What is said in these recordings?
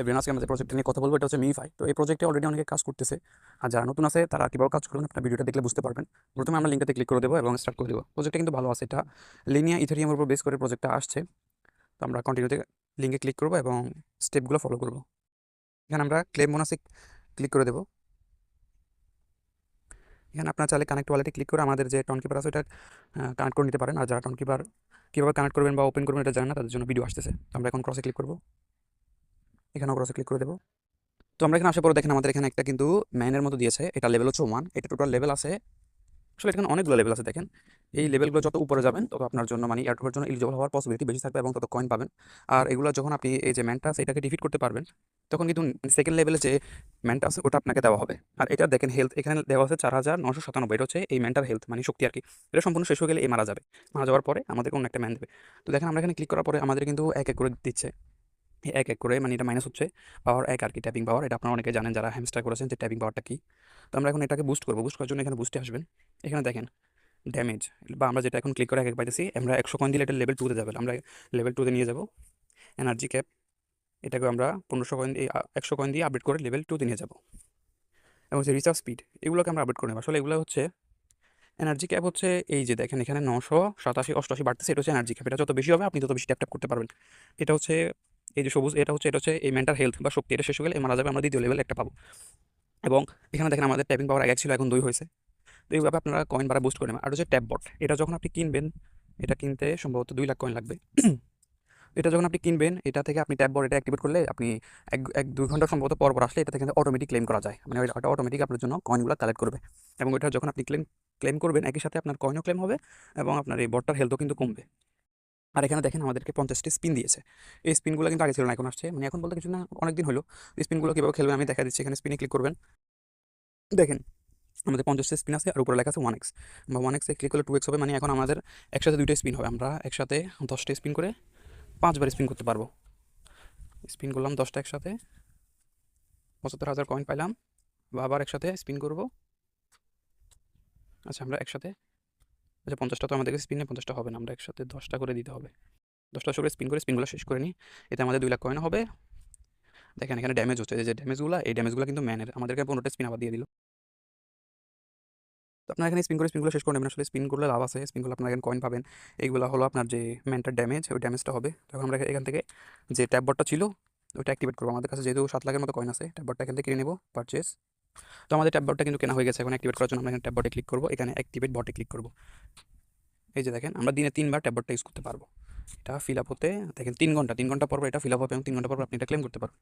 Everyone আজকে আমাদের project নিয়ে কথা বলব, এটা হচ্ছে মিফাই তো এই প্রজেক্টে অলরেডি অনেকে কাজ করতেছে। আর যারা নতুন আছে, তারা কীভাবে কাজ করবেন, আপনার ভিডিওটা দেখলে বুঝতে পারবেন। প্রথমে আমরা লিঙ্কটাতে ক্লিক করে দেবো এবং স্টার্ট করে দেবো। প্রজেক্টটা কিন্তু ভালো আছে, এটা লিনিয়া ইথেরিয়ামের উপর বেস করে প্রজেক্টটা আসছে। তো আমরা কন্টিনিউতে লিঙ্কে ক্লিক করব এবং স্টেপগুলো ফলো করব। এখানে আমরা ক্লেম বোনাসে ক্লিক করে দেবো। এখানে আপনার চাইলে কানেক্ট ওয়ালেটে ক্লিক করে আমাদের যে টন কিপার আছে ওটা কানেক্ট করে নিতে পারেন। আর যারা টন কিপার কীভাবে কানেক্ট করবেন বা ওপেন করবেন, এটা জানেন না, তাদের জন্য ভিডিও আসতেছে। তো আমরা এখন ক্রসে ক্লিক করব। এখানেও ক্রসে ক্লিক করে দেবো। তো আমরা এখানে আসার পরে দেখেন আমাদের এখানে একটা কিন্তু ম্যানের মতো দিয়েছে। এটা লেভেল হচ্ছে ওয়ান এটা টোটাল লেভেল আছে। আসলে এখানে অনেকগুলো লেভেল আছে দেখেন। এই লেভেলগুলো যত উপরে যাবেন, তত আপনার জন্য মানে এয়ারটপের জন্য এলিজিবল হওয়ার পসিবিলিটি বেশি থাকবে এবং তত কয়েন পাবেন। আর এগুলো যখন আপনি এই যে ম্যানটা আছে, এটাকে ডিফিট করতে পারবেন, তখন কিন্তু সেকেন্ড লেভেলে যে ম্যানটা আছে, ওটা আপনাকে দেওয়া হবে। আর এটা দেখেন হেলথ এখানে দেওয়া আছে চার হাজার নশো সাতানব্বই। এটা হচ্ছে এই ম্যানটার হেলথ মানে শক্তি আর কি এটা সম্পূর্ণ শেষ হয়ে গেলে এই মারা যাবে। মারা যাওয়ার পরে আমাদের কোনো একটা ম্যান দেবে। তো দেখেন আমরা এখানে ক্লিক করার পরে আমাদের কিন্তু এক এক করে দিচ্ছে। এক এক করে মানে এটা মাইনাস হচ্ছে পাওয়ার এক আর কি ট্যাপিং পাওয়ার এটা আপনারা অনেকে জানেন যারা হ্যামস্টার করেছেন যে ট্যাপিং পাওয়ারটা কি। তো আমরা এখন এটাকে বুস্ট করব বুস্ট করার জন্য এখানে বুস্টে আসবেন। এখানে দেখেন ড্যামেজ বা আমরা যেটা এখন ক্লিক করে এক এক পাইতেছি, আমরা একশো কয়েন দিলে এটা লেভেল টুতে যাবে, আমরা লেভেল টুতে নিয়ে যাব এনার্জি ক্যাপ এটাকে আমরা পনেরোশো কয়েন দিয়ে, একশো কয়েন দিয়ে আপডেট করে লেভেল টুতে নিয়ে যাব। এবং হচ্ছে রিচার্জ স্পিড এগুলোকে আমরা আপডেট করে নেব। আসলে এগুলো হচ্ছে এনার্জি ক্যাপ হচ্ছে, এই যে দেখেন এখানে নশো সাতাশি অষ্টআশি বাড়তেছে, এটা হচ্ছে এনার্জি ক্যাপ এটা যত বেশি হবে আপনি তত বেশি ট্যাপ ট্যাপ করতে পারবেন। এটা হচ্ছে এই যে সবুজ, এটা হচ্ছে এটা হচ্ছে এই মেন্টাল হেলথ বা শক্তি, এটা শেষ হয়ে গেলে মারা যাবে, আমরা দ্বিতীয় লেভেল একটা পাবো। এবং এখানে দেখেন আমাদের ট্যাপিং পাওয়ার এক ছিল, এখন দুই হয়েছে। তো এইভাবে আপনারা কয়েন বাড়া বুস্ট করে নেবেন। আর হচ্ছে ট্যাপ বট এটা যখন আপনি কিনবেন, এটা কিনতে সম্ভবত দুই লাখ কয়েন লাগবে। এটা যখন আপনি কিনবেন, এটা থেকে আপনি ট্যাপ বট এটা অ্যাক্টিভেট করলে আপনি এক এক, দুই ঘণ্টা সম্ভবত পর পর আসলে এটা থেকে অটোমেটিক ক্লেম করা যায়। মানে ওটা অটোমেটিক আপনার জন্য কয়েনগুলো কালেক্ট করবে। এবং এটা যখন আপনি ক্লেম ক্লেম করবেন, একই সাথে আপনার কয়েনও ক্লেম হবে এবং আপনার এই বটটার হেলথও কিন্তু কমবে। আর এখানে দেখেন আমাদেরকে পঞ্চাশটি স্পিন দিয়েছে। এই স্পিনগুলো কিন্তু আগে ছিল না, এখন আসছে। মানে এখন বলতে কিছু না অনেক দিন হলো স্পিনগুলো কীভাবে খেলবেন আমি দেখা দিচ্ছি। এখানে স্পিনে ক্লিক করবেন। দেখেন, আমাদের পঞ্চাশটা স্পিন আছে আর উপরে লেখা আছে ওয়ান এক্স। বা ওয়ান এক্সে ক্লিক করলে টু এক্স হবে। মানে এখন আমাদের একসাথে দুইটা স্পিন হবে। আমরা একসাথে দশটা স্পিন করে পাঁচবার স্পিন করতে পারব। স্পিন করলাম দশটা একসাথে। পঁচাত্তর হাজার কয়েন পাইলাম। বা আবার একসাথে স্পিন করব। আচ্ছা আমরা একসাথে আচ্ছা পঞ্চাশটা তো আমাদেরকে স্পিনে পঞ্চাশটা হবে না, আমরা একসাথে দশটা করে দিতে হবে। দশটা করে স্পিন করে স্পিনগুলো শেষ করে নিই। এতে আমাদের দুই লাখ কয়েন হবে। দেখেন, এখানে ড্যামেজ হচ্ছে। যে ড্যামেজগুলো এই ড্যামেজগুলো কিন্তু ম্যানের আমাদেরকে পনেরোটা স্পিন আবার দিয়ে দিল। তো আপনার এখানে স্পিন করে স্পিনগুলো শেষ করে নেবেন। আসলে স্পিন করলে লাভ আছে। স্পিন করলে আপনার এখানে কয়েন পাবেন। এইগুলো হলো আপনার যে ম্যানটার ড্যামেজ ওই ড্যামেজটা হবে। তখন আমরা এখান থেকে যে ট্যাব বটটা ছিল, ওইটা অ্যাক্টিভেট করব। আমাদের কাছে যেহেতু সাত লাখের মতো কয়েন আছে ট্যাব বটটা এখান থেকে কিনে নেব পারচেস তো আমাদের ট্যাব বটটা কিন্তু কেনা হয়ে গেছে। এখন অ্যাক্টিভেট করার জন্য আমরা এখানে ট্যাব ক্লিক করব। এখানে অ্যাক্টিভেট বটে ক্লিক করব। এই যে দেখেন, আমরা দিনে তিনবার ট্যাব বটটা ইউজ করতে পারব। এটা ফিল আপ হতে, দেখেন, তিন ঘণ্টা তিন ঘণ্টা পর এটা ফিল আপ হবে এবং তিন ঘণ্টা পর আপনি এটা ক্লেম করতে পারবেন।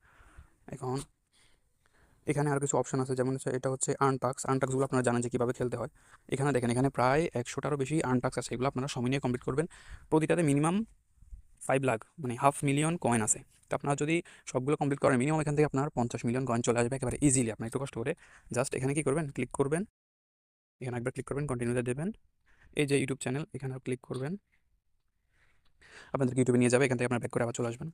এখন এখানে আর কিছু অপশন আছে, যেমন এটা হচ্ছে আনটাক্স আনটাক্সগুলো আপনারা জানেন যে কীভাবে খেলতে হয়। এখানে দেখেন, এখানে প্রায় একশোটারও বেশি আনটাক্স আছে। এগুলো আপনারা সময় নিয়ে কমপ্লিট করবেন। প্রতিটাতে মিনিমাম ফাইভ লাখ মানে হাফ মিলিয়ন কয়েন আছে। তো আপনার যদি সবগুলো কমপ্লিট করেন মিনিমাম এখান থেকে আপনার পঞ্চাশ মিলিয়ন কয়েন চলে আসবে একেবারে ইজিলি আপনার একটু কষ্ট করে। জাস্ট এখানে কি করবেন? ক্লিক করবেন। এখানে একবার ক্লিক করবেন কন্টিনিউতে দেবেন। এই যে ইউটিউব চ্যানেল এখানে ক্লিক করবেন। আপনাদেরকে ইউটিউবে নিয়ে যাবে এখান থেকে আপনার ব্যাক করে আবার চলে আসবেন।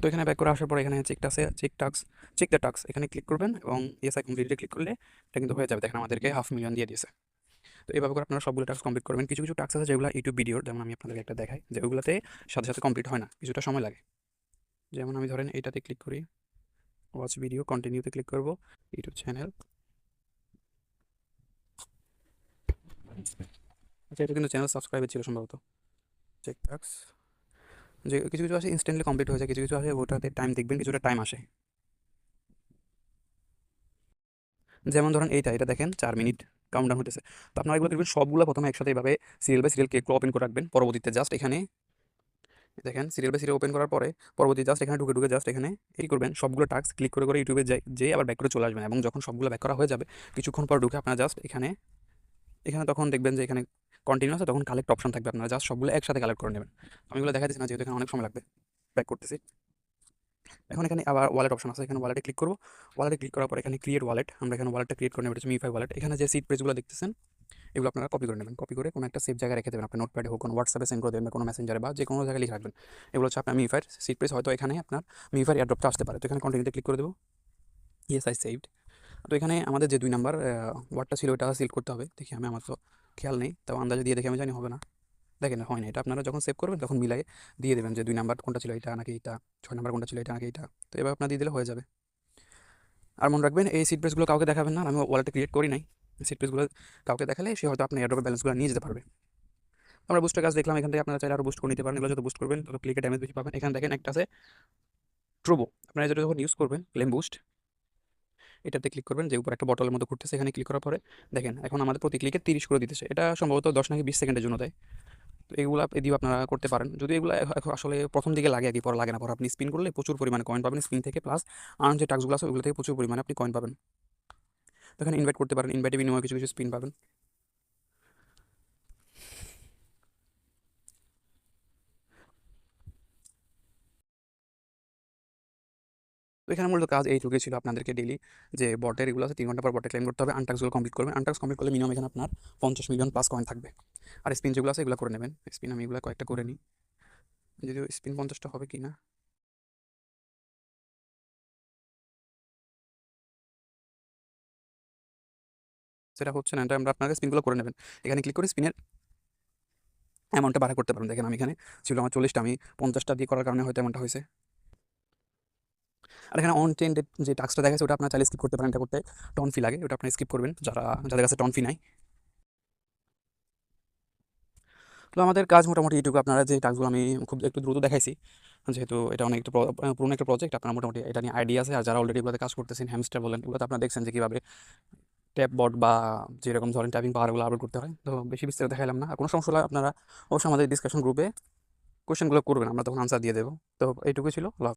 তো এখানে ব্যাক করে আসার পর এখানে চেক আছে check tax check the tax এখানে ক্লিক করবেন এবং এসআই কমপ্লিটে ক্লিক করলে এটা কিন্তু হয়ে যাবে। দেখেন আমাদেরকে হাফ মিলিয়ন দিয়ে দিয়েছে। তো এইভাবে করে আপনারা সবগুলো টাক্স কমপ্লিট করবেন। কিছু কিছু টাক্স আছে যেগুলো ইউটিউব ভিডিওর যেমন আমি আপনাদেরকে একটা দেখাই, যে ওইগুলোতে সাথে সাথে কমপ্লিট হয় না, কিছুটা সময় লাগে। যেমন আমি ধরেন এইটাতে ক্লিক করি ওয়াচ ভিডিও কন্টিনিউতে ক্লিক করব ইউটিউব চ্যানেল আচ্ছা এটা কিন্তু চ্যানেল সাবস্ক্রাইবার ছিল সম্ভবত। চেক টাক্স যে কিছু কিছু আছে ইনস্ট্যান্টলি কমপ্লিট হয়ে যায়, কিছু কিছু আছে ওটাতে টাইম দেখবেন, কিছুটা টাইম আসে। যেমন ধরেন এইটা, এটা দেখেন, চার মিনিট। কাউন্টডাউন হতেছে তো আপনারা এগুলো দেখবেন, সবগুলো প্রথমে একসাথে এভাবে সিরিয়াল বাই সিরিয়াল কেক ওপেন করে রাখবেন। পরবর্তীতে জাস্ট এখানে দেখেন সিরিয়াল বাই সিরিয়াল ওপেন করার পরে পরবর্তী জাস্ট এখানে ঢুকে ঢুকে জাস্ট এখানে এই করবেন, সবগুলো টাস্ক ক্লিক করে করে ইউটিউবে যাই, যেয়ে আবার ব্যাক করে চলে আসবেন এবং যখন সবগুলো ব্যাক করা হয়ে যাবে, কিছুক্ষণ পর ঢুকে আপনারা জাস্ট এখানে এখানে তখন দেখবেন যে এখানে কন্টিনিউ আছে, তখন কালেক্ট অপশন থাকবে। আপনারা জাস্ট সবগুলো একসাথে কালেক্ট করে নেবেন। আমি এগুলো দেখা দিচ্ছি না, যেহেতু এখানে অনেক সময় লাগবে ব্যাক করতেছি। এখন এখানে আবার ওয়ালেট অপশন আছে, এখানে ওয়ালেটে ক্লিক করব। ওয়ালেটে ক্লিক করার পর এখানে ক্রিয়েট ওয়ালেট আমরা এখানে ওয়ালেটটা ক্রিয়েট করে নেব হচ্ছে মিফাই ওয়ালেট এখানে যে সিট পেজগুলো দেখতেছেন, এগুলো আপনারা কপি করে নেবেন। কপি করে কোনো একটা সেফ জায়গায় রেখে দেবেন, আপনার নোটপ্যাডে হোক, কোনো হোয়াটসঅ্যাপে সেন্ড করে দেবেন কোনো মেসেঞ্জারে বা যে কোনো জায়গায় লিখে রাখবেন। এগুলো হচ্ছে আপনার মিফাইয়ের সিট পেজ হয়তো এখানে আপনার মিফাইয়ের এয়ারড্রপটা আসতে পারে। তো এখানে কন্টিনিউতে ক্লিক করে দেবো। ইয়েস আই সেভড তো এখানে আমাদের যে দুই নাম্বার ওয়ার্ডটা ছিল ওটা সিলেক্ট করতে হবে। দেখি আমি আমার তো খেয়াল নেই, তাও আন্দাজে দিয়ে দেখে আমি জানি, হবে না। দেখেন, হয় না। এটা আপনারা যখন সেভ করবেন, তখন মিলাই দিয়ে দেবেন যে, দুই নাম্বার কোনটা ছিল এটা, নাকি এটা, ছয় নাম্বার কোনটা ছিল এটা, নাকি এটা। তো এবার আপনার দিয়ে দিলে হয়ে যাবে। আর মনে রাখবেন, এই সিট পেজগুলো কাউকে দেখাবেন না। আমি ওয়ালেটে ক্রিয়েট করি নাই। সিট পেজগুলো কাউকে দেখালে সে হয়তো আপনার এয়ারড্রপের ব্যালেন্সগুলো নিয়ে যেতে পারবে। আমরা বুস্টের কাজ দেখলাম, এখান থেকে আপনারা চাইলে আরও বুস্ট করে নিতে পারেন। এগুলো যত বুস্ট করবেন, তত ক্লিকে ড্যামেজ বেশি পাবেন। এখানে দেখেন, একটা আছে ট্রোবো আপনারা যেটা যখন ইউজ করবেন ক্লেম বুস্ট এটাতে ক্লিক করবেন যে, উপর একটা বটলের মতো ঘুরতেছে। এখানে ক্লিক করার পরে দেখেন, এখন আমাদের প্রতি ক্লিকে তিরিশ করে দিতেছে। এটা সম্ভবত দশ নাকি বিশ সেকেন্ডের জন্য দেয়। তো এগুলো এদিও আপনারা করতে পারেন। যদি এগুলো আসলে প্রথম দিকে লাগে আর কি, পরে লাগে না। পরে আপনি স্পিন করলে প্রচুর পরিমাণে কয়েন পাবেন স্পিন থেকে প্লাস আর্ন যে টাস্কগুলো আছে ওগুলো থেকে প্রচুর পরিমাণে আপনি কয়েন পাবেন। তো এখানে ইনভাইট করতে পারেন ইনভাইটে বিনিময় কিছু কিছু স্পিন পাবেন। তো এখানে মূলত কাজ এইটুকুই ছিল আপনাদেরকে ডেলি যে বটের এগুলো আছে, তিন ঘণ্টা পর বটে ক্লেম করতে হবে আনটাক্সগুলো কমপ্লিট করবেন। আনটাক্স কমপ্লিট করলে মিনিমাম এখানে আপনার পঞ্চাশ মিলিয়ন প্লাস কয়েন থাকবে। আর স্পিন যেগুলো আছে এগুলো করে নেবেন। স্পিন আমি এগুলো কয়েকটা করে নিই। যদিও স্পিন পঞ্চাশটা হবে কি না সেটা হচ্ছে না আমরা আপনাকে স্পিনগুলো করে নেবেন। এখানে ক্লিক করে স্পিনের অ্যামাউন্টটা বাড়া করতে পারেন। দেখেন আমি এখানে ছিল আমার চল্লিশটা, আমি পঞ্চাশটা দিয়ে করার কারণে হয়তো এমনটা হয়েছে। আর এখানে অন টেন যে টাস্কটা দেখাচ্ছে, ওটা আপনার চাইলে স্কিপ করতে পারেন, এটা করতে টন ফি লাগে, ওটা আপনি স্কিপ করবেন, যারা, যাদের কাছে টন ফি নাই তো আমাদের কাজ মোটামুটি এইটুকু, আপনারা যে টাস্কগুলো আমি খুব একটু দ্রুত দেখাইছি, যেহেতু এটা অনেক পুরনো একটা প্রজেক্ট আপনার মোটামুটি এটা নিয়ে আইডিয়া আছে, আর যারা অলরেডি এগুলোতে কাজ করতেছেন হ্যামস্টার বলেন, এগুলোতে আপনারা দেখছেন যে কীভাবে ট্যাপ বট বা যেরকম ধরেন ট্যাপিং পাওয়ারগুলো আপলোড করতে হয় তো বেশি বিস্তারিত দেখাইলাম না, আর কোনো সমস্যা হলে আপনারা অবশ্যই আমাদের ডিসকাশন গ্রুপে কোয়েশ্চেনগুলো করবেন, আমরা তখন আনসার দিয়ে দেবো তো এইটুকুই ছিল।